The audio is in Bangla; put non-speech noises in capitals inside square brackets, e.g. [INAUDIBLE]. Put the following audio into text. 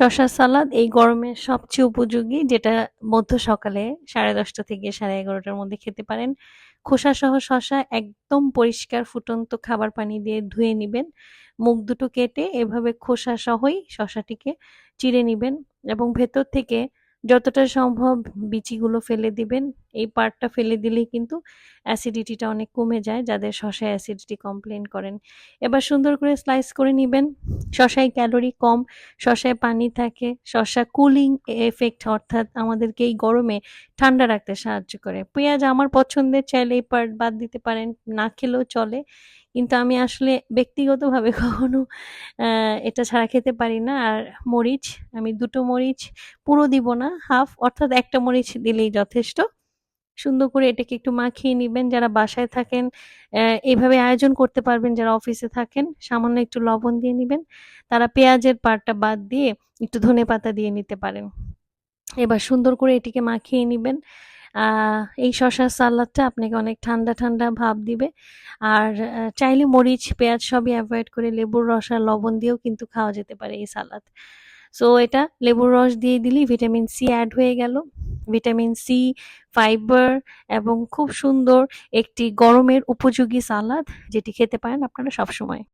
শসা সালাদ এই গরমের সবচেয়ে উপযোগী, যেটা মধ্য সকালে সাড়ে দশটা থেকে সাড়ে এগারোটার মধ্যে খেতে পারেন। খোসা সহ শশা একদম পরিষ্কার ফুটন্ত খাবার পানি দিয়ে ধুয়ে নিবেন। মুখ দুটো কেটে এভাবে খোসা সহই শশাটিকে চিড়ে নেবেন এবং ভেতর থেকে যতটা সম্ভব বিচিগুলো ফেলে দিবেন। এই পার্টটা ফেলে দিলেই কিন্তু অ্যাসিডিটিটা অনেক কমে যায়। যাদের শসা অ্যাসিডিটি কমপ্লেন করেন, এবার সুন্দর করে স্লাইস করে নেবেন। শসায় ক্যালোরি কম, শসায় পানি থাকে, শসা কুলিং এফেক্ট অর্থাৎ আমাদেরকে এই গরমে ঠান্ডা রাখতে সাহায্য করে। পেঁয়াজ আমার পছন্দের, চাইলে এই পার্ট বাদ দিতে পারেন, না খেলেও চলে। কিন্তু আমি আসলে ব্যক্তিগতভাবে [LAUGHS] কখনো এটা ছাড়া খেতে পারি না। আর মরিচ, আমি দুটো মরিচ পুরো দিব না, হাফ, অর্থাৎ একটা মরিচ দিলেই যথেষ্ট। সুন্দর করে এটাকে একটু মাখিয়ে নিবেন। যারা বাসায় থাকেন এইভাবে আয়োজন করতে পারবেন, যারা অফিসে থাকেন, সামান্য একটু লবণ দিয়ে নিবেন। তারা পেঁয়াজের পাটটা বাদ দিয়ে একটু ধনে পাতা দিয়ে নিতে পারেন। এবার সুন্দর করে এটিকে মাখিয়ে নিবেন। এই শশার সালাদটা আপনাকে অনেক ঠান্ডা ঠান্ডা ভাব দিবে। আর চাইলে মরিচ, পেঁয়াজ সবই অ্যাভয়েড করে লেবুর রস আর লবণ দিয়েও কিন্তু খাওয়া যেতে পারে এই সালাদ। সো এটা লেবুর রস দিয়ে দিলেই ভিটামিন সি অ্যাড হয়ে গেল। ভিটামিন সি, ফাইবার এবং খুব সুন্দর একটি গরমের উপযোগী সালাদ যেটি খেতে পারেন আপনারা সবসময়।